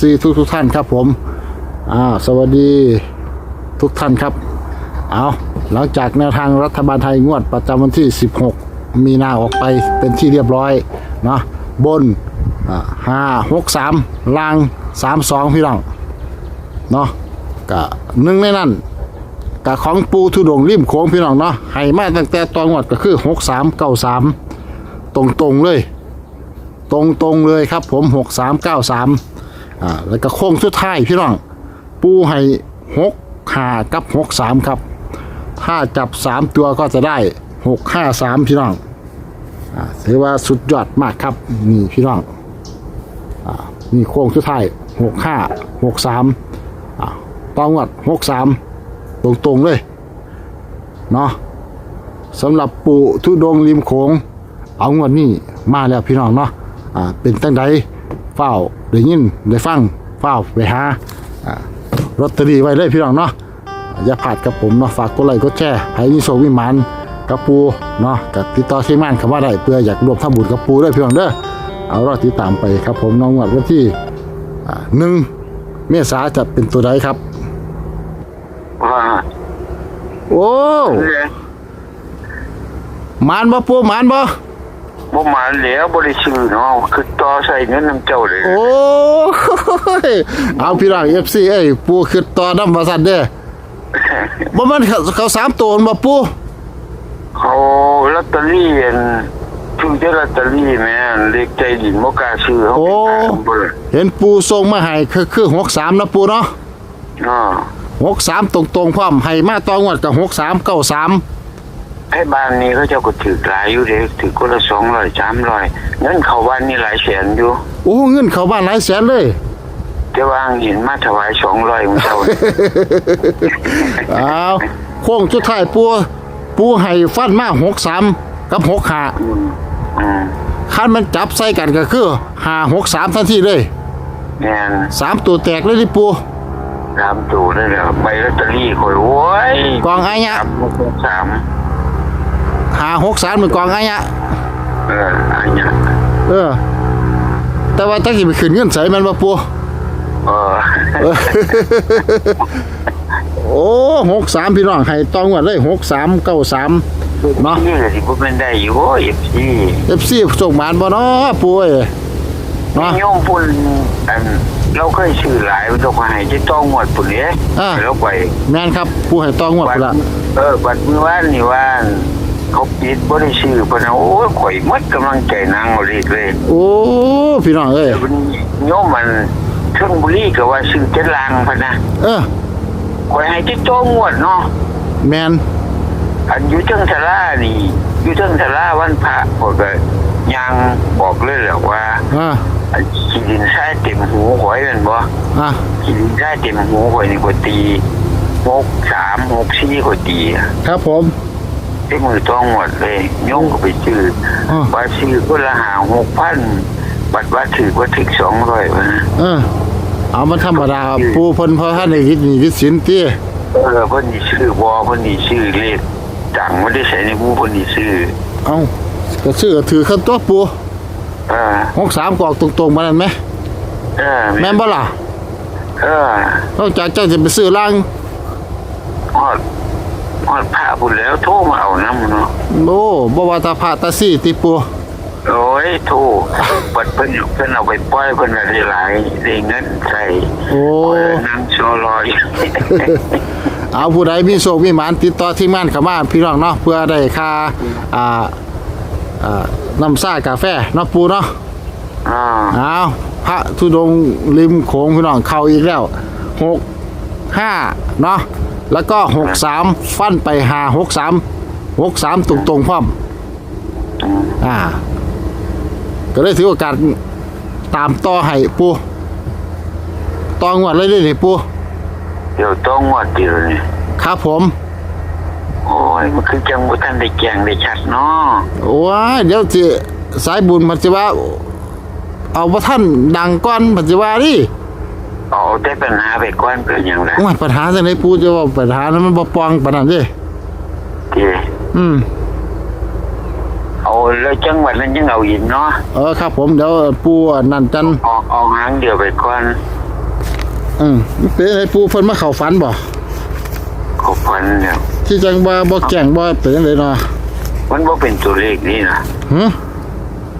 ซีทุกทุกท่านครับผมอ่าสวัสดีทุกท่านครับ เอาหลังจากแนวทางรัฐบาลไทยงวดประจำวันที่ 16 มีนาออกไปเป็นที่เรียบร้อยเนาะบนห้าหกสามล่างสามสองพี่น้องเนาะกะหนึ่งในนั้นกะของปูทุดงริมโค้งพี่น้องเนาะให้มาตั้งแต่ตอนงวดก็คือหกสามเก้าสามตรงๆเลย ตรงๆเลยครับผมหกสามเก้าสาม อ่าแล้วก็โค้งสุดท้ายพี่น้อง ปูให้หกห้ากับหกสามครับ ถ้าจับสามตัวก็จะได้หกห้าสามพี่น้องอ่าถือว่าสุดยอดมากครับนี่พี่น้องอ่านี่โค้งสุดท้ายหกห้าหกสามอ่าต้องวัดหกสามตรงๆเลยเนาะสำหรับปู่ทุดงริมโขงเอางวดนี้มาแล้วพี่น้องเนาะอ่าเป็นตั้งใด เฝ้าได้ยินได้ฟังเฝ้าไปหาอ่าลอตเตอรี่ไว้เลยพี่น้องเนาะอย่าพลาดกับผมเนาะฝากกดไลค์กดแชร์ให้มีโชคมีหมันกับปูเนาะกับติดต่อที่ม่านคำว่าได้เพื่ออยากรวมทำบุญกับปูด้วยพี่น้องเด้อเอารอติดตามไปครับผมน้องงวดวันที่อ่าหนึ่งเมษาจะเป็นตัวใดครับว่าโอ้เรื่องหมานบ่ปูหมานบ่ บ่หมานแล้วบ่ได้ซื้อเนาะคือต่อใส่เงินนำเจ้าเลย โอ้ยเอาพี่น้อง FC เอ้ยปูคือต่อนำว่าซั่นเด้อบ่มันเขาสามตัวมาปูเขาลอตเตอรี่อันถึงจะลอตเตอรี่แม่นเลขใจดินบ่กล้าซื้อเขาโอ้เห็นปูส่งมาให้คือคือ63นะปูเนาะอ่า63ตรงๆพร้อมให้มาต่องวดกับ63 93 ให้บ้านนี้เขาเจ้าก็ถือหลายอยู่เด้ถือคนละ200 300เงินเข้าบ้านนี่หลายแสนอยู่โอ้เงินเข้าบ้านหลายแสนเลยแต่ว่าเห็นมาถวาย200ของเจ้าเอาโค้งสุดท้ายปูปูให้ฟันมาหกสามกับหกห้าอืมคันมันจับใส่กันก็คือห้าหกสามทันทีเลยแม่นสามตัวแตกเลยที่ปูตามตู่นั่นแหละใบลอตเตอรี่ข่อยโอ้ยกองอายะ สามห้า หกสามเป็นกองอายะเอออันเนี้ยเออ แต่ว่าตั้งที่ไปขึ้นเงินใส่มันมาปูเออเออ โอ้หกสามพี่น้องให้ต้องวัดเลยหกสามเก้าสามเนาะนี่ก็สิบ่แม่นได้อยู่โอ้ยพี่เอฟซีส่งมานบ่เนาะปูเอ้ยเนาะ โยมพุ่นอันเราเคยซื้อหลายมันต้องให้จะต้องหมดปุ่นนี้อ่า แล้วไป แม่นครับปูให้ต้องวัดบัพุ่ดนละ เออบัดมื้อวานนี่ว่า เขาปิดบ่ได้ซื้อเพิ่นน่ะโอ้ยข่อยหมดกำลังใจนางเอาเลยเลยโอ้พี่น้องเอ้ยแต่วันนี้โยมมันเชิงบุรีก็ว่าซื้อเจ็ดลางพะนะเออข่อยให้จะต้องหมดเนาะแมนอันอยู่เทิงทะลานี่อยู่เทิงทะลาวันพระข่อยก็ยังบอกเลยแหละว่าอ่าอันขีดินใช้เต็มหูข่อยแม่นบ่อะขีดินใช้เต็มหูข่อยนี่ก็ตีหกสามหกสี่ข่อยตีอะครับผม ที่มือต้องหมดเลยโยงก็ไปซื้อออว่าซื้อก็ละหาหกพันบัตรว่าถือว่าถึงสองร้อยวะนะเออ เอามันธรรมดาปูเพิ่นพอท่านได้วิทย์นี่วิทย์สินติเออเพิ่นนี่ซื้อบอเพิ่นนี่ซื้อเลขจังไม่ได้ใส่ในผู้เพิ่นนี่ซื้อเอ้าก็ซื้อก็ถือขั้นตัวปูเออหกสามกอกตรงๆมานั่นไหมเออแม่นบ่ล่ะเออนอกจากเจ้าจะไปซื้อล่างฮอด ฮอดพระพุ่นแล้วโทรมาเอาน้ำเนาะโอ้บ่ว่าแตาพาตาซี่ติปูโอ้ยโทรบัดเพิ่นเพิ่นเอาไปปล่อยเพิ่นอะไรหลายได้เงินใส่โอ้เออนั่งโชว์รอยเอาผู้ใดมีโชคมีหมานติดต่อที่ม่านเข้ามาพี่น้องเนาะเพื่อได้ค่าอ่าอ่าน้ำซ่ากาแฟเนาะปูเนาะอ่าเอาพระธุดงค์ริมโขงพี่น้องเข้าอีกแล้วหกห้าเนาะ แล้วก็หกสามฟันไปหาหกสามหกสามตรงตรงๆพร้อม อ่า ก็เลยถือโอกาสตามต่อให้ปูต่องวดเลยเลยนี่ปูเดี๋ยวต้องงวดเดียวนี่ครับผม โอ้ยมันคือจังบ่ทันได้แจ้งได้ชัดเนาะว้ายเดี๋ยวสิสายบุญมันจะว่า เอาว่าท่านดังก้อนมันจะว่าดิ เอาแต่ปัญหาไปก่อนเป็นอย่างไรว่าปัญหาจังไดปูจะว่าปัญหานั้นมันบ่ปองปานนั้นเด้ที่อืมเอาแล้วจังหวัดนั้นยังเอาอีกเนาะเออครับ ผมเดี๋ยวปูนั่นจันออกเอาหางเดียวไปก่อนอืมมันเป็นไอ้ปูเพิ่นมาเข้าฝันบ่เขาพันเนี่ยที่จังว่าบ่แจ้งบ่เป็นจังไดเนาะมันว่าเป็นตัวเลขนี่นะหึ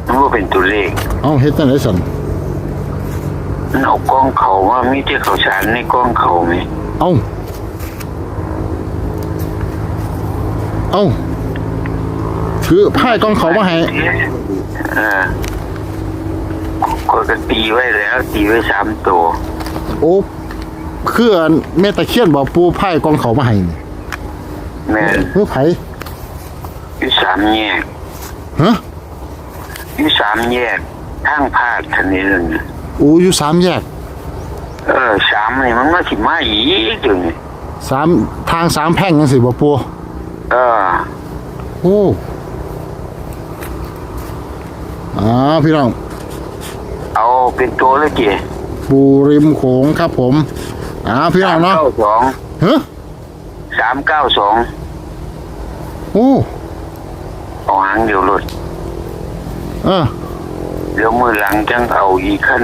มันว่าเป็นตัวเลขเอาเฮ็ดจังไดสั่น มันเอากล้องเขาว่ามีเจ้าเขาสารในกล้องเขาไหมเอาเอาคือไพ่กองเขามาให้เออก็ก็ตีไว้แล้ว ตีไว้สามตัวโอ้คืออันแม่ตะเคียนบอกปูไพ่กองเขามาให้นี่แม่นเฮ้ยไผอยู่สามแยกฮะอยู่สามแยกทางภาคทันนี้เลย โอ้อยู่สามแยก เออสามนี่มันมาสิมาอีกอยู่นี่สามทางสามแพร่งจังสิบ่ปูเออโอ้อ่าพี่น้องเอาเป็นตัวเลยเกี่ยปูริมโขงครับผมอ่าพี่น้องเนาะเก้าสองเฮ้ยสามเก้าสองโอ้เอาหางเดียวรถเออ เดี๋ยวมือหลังจังเอาอีกขั้น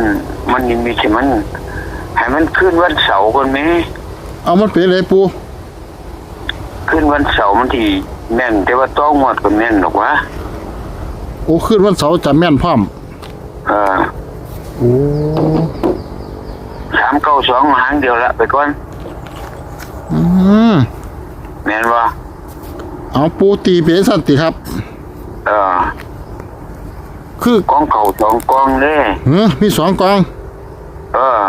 มันยังมีใช่มันให้มันขึ้นวันเสาร์ก่อนไหมเอามันเป็นเลยปูขึ้นวันเสาร์มันที่แม่น แต่ว่าต้องงวดก็แม่นหรอกวะโอ้ขึ้นวันเสาร์จะแม่นพร้อมเออโอ้สามเก้าสองหางเดียวละไปก่อน อืมแม่นวะเอาปูตีเป็นสันติครับ เออ คือกองเข่าสองกองเด้เฮ้ยมีสองกอง เออ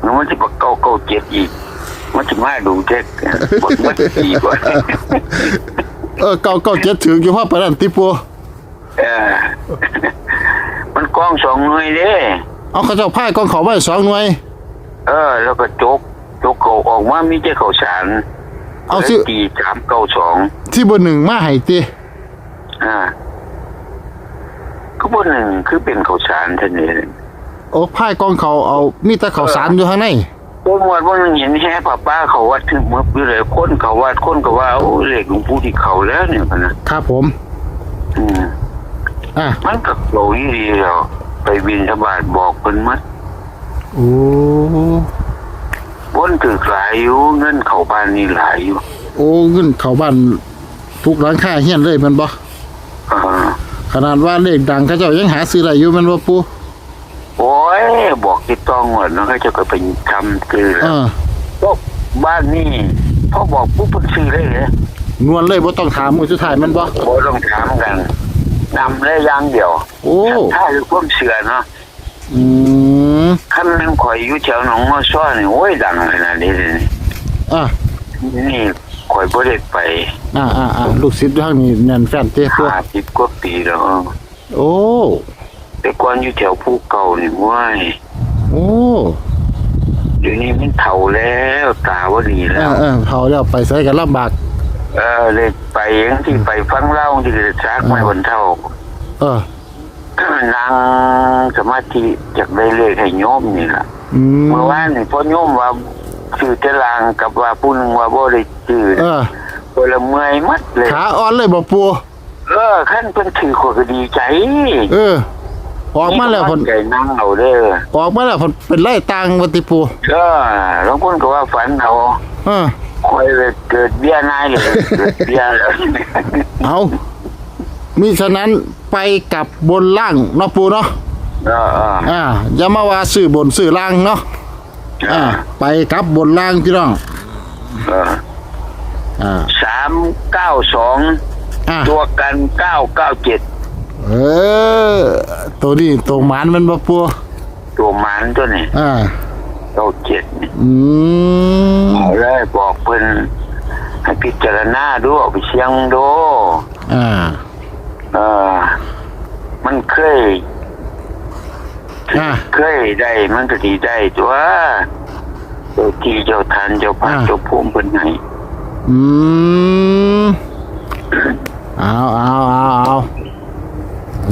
แล้วมันจะปเก้าเก้าเจ็ดอีก มันจะมาดูเจ็กบทมันดีกว่าเออเก้าเก้าเจ็ดถืออยู่พ่อไปนั่นติปูเออมันกองสองหน่วยเด้เอาเขาเจ้าไพ่กองเขาไว้สองหน่วย เออ แล้วก็จกจกเขาออกมามีเจ้าเขาสารเอาสิตีสามเก้าสองที่เบอร์หนึ่งมาให้ติอ่า ก็บนหนึ่งคือเป็นเขาสารท่านนี้โอ้ไพ่กองเขาเอามีแต่เขาสารอยู่ข้างในบนวัดบนหนึ่งเห็นแฮ่ป้าป้าเขาวัดถึงมืออยู่เลยคนเขาวัดคนก็ว่าโอ้เหล็กหลวงปู่ที่เขาแล้วเนี่ยพะนะครับผมอืมอะมันก็โหลยี่ดีแล้วไปบินธบาตบอกเพิ่นมัดโอ้บนถือหลายอยู่เงินเขาบ้านนี่หลายอยู่ โอ้เงินเขาบ้านทุกร้านค้าเฮียนเลยแมันบ่เออ ขนาดว่าเลขดังเขาเจ้ายังหาซื้อได้อยู่แมันบ่ปูโอ้ยบอกติดต้องหมดเนาะเขาจะก็ไปทำคือเออพวกบ้านนี่พอบอกปุ๊บเพิ่นซื้อเลยเหรอนวลเลยบ่ต้องถามมือสุดท้ายแมันบ่บ่ต้องถามกันนำเลยอย่างเดียวโอ้ถ้าคือความเชื่อเนาะอืมคันมันข่อยอยู่แถวหนองมอซ้อนี่โอ้ยดังขนาดนี้เลยอะนี่ข่อยบ่ได้ไป อ่าอ่าอ่าลูกศิษย์อยู่ทางนี้แน่นแฟนเต้ปูห้าสิบกว่าปีแล้วโอ้แต่ก่อนอยู่แถวภูเก่านี่ว้ายโอ้เดี๋ยวนี้มันเฒ่าแล้วตาบ่ดีเอแล้ว อเออเขาแล้วไปใส่กันลำบาก เออเลยไปเองที่ไปฟังเล่าที่จะซักไม่บนเท่า เออ นั่งสมาธิจากได้เลขให้โยมนี่ล่ะ อืมเมื่อวานนี่พ่อโยมว่าชื่อตารางกับว่าผู้หนึงว่าบ่ได้ชื่อเออ คนละเมื่อยมัดเลยขาอ่อนเลยบ่ปูเออขั้นเพิ่นถือขวดก็ดีใจเออ ออกมาแล้วผลใจนั่งเอาเด้อออกมาแล้วผลเป็นไล่ตังวัติปูเออหลวงพ่อก็ว่าฝันเอาเออคอยเลยเกิดเบี้ยนายเลยเกิดเบี้ยแล้วเอามิฉะนั้นไปกับบนล่างเนาะปูเนาะเออเอออ่าอย่ามาว่าซื้อบนซื้อล่างเนาะเออ่าอไปกับบนล่างพี่น้องเอออ่าสามเก้าสองอ่าตัวกันเก้าเก้าเจ็ดเออ ตัวนี้ตัวหมานมันบ่ปูตัวหมันตัวนี้อ่า เก้าเจ็ดนี่อืมเอาเลยบอกเพิ่นให้พิจารณาดูเอาไปเชียงดู อ่า เออมันเคย อ่าเคยได้ มันก็ดีได้ตัวเจ้าที่เจ้าทานเจ้าพระอ่า เจ้าภูมิเพิ่นให้ อืมเอาเอาเอาเอา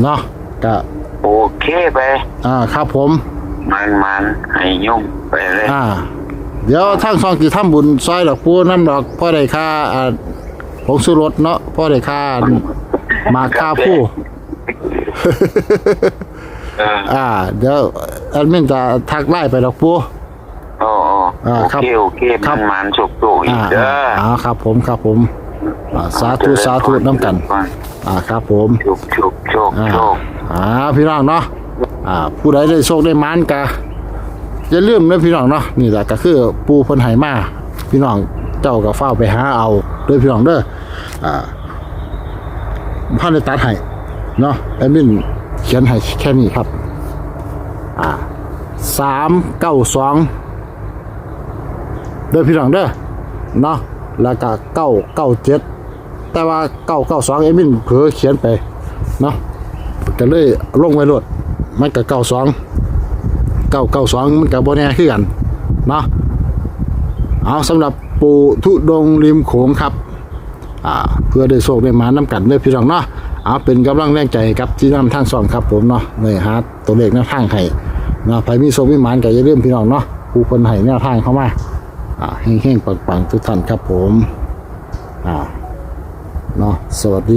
เนาะก็โอเคไป อ่าครับผม มันมันให้โยมไปเลยอ่า เดี๋ยวทั้งสองที่ทำบุญซอยดอกปูน้ำดอกพ่อได้ค่าอ่าผงสุรสเนาะพ่อได้ค่าหมากค่าผู้เอออ่า เดี๋ยวแอดมินจะทักไล่ไปดอกปูโออ่าโอครับเคโอเคครับมันมันสุกโตอีอ่ากเด้ออ่าครับผมครับผมอ่าสาธุสาธุน้ำกัน อ่าครับผม โชคโชคโชคอ่าโชค อ่าพี่น้องเนาะอ่าผู้ใดได้โชคได้หมานกะอย่าลืมนะพี่น้องเนาะนี่แหละก็คือปูเพิ่นไหมาพี่น้องเจ้าก็เฝ้าวไปหาเอาเด้อพี่น้องเด้ออ่าพ่อได้ตัดให้เนาะแอดมินเขียนให้แค่นี้ครับอ่าสามเก้าสอง เด้อพี่น้องเด้อเนาะแล้วก็เก้าเก้าเจ็ดแต่ว่าเก้าเก้าสองเอมินเผลอเขียนไปเนาะก็เลยลงไว้รถมันก็เก้าสองเก้าเก้าสองมันก็บ่แน่คือกันเนาะเอาสำหรับปูทุดงริมโขงครับอ่าเพื่อได้โชคได้หมาน้ำกันเด้อพี่น้องเนาะเอาเป็นกำลังแรงใจครับที่นำทางสองครับผมเนาะในหาร์ตัวเลขแนวทางให้เนาะใครมีโชคมีหมานก็อย่าลืมพี่น้องเนาะผู้คนให้แนวทางเข้ามา อ่าเฮงๆปังๆทุกท่านครับผมอ่าเนาะสวัสดี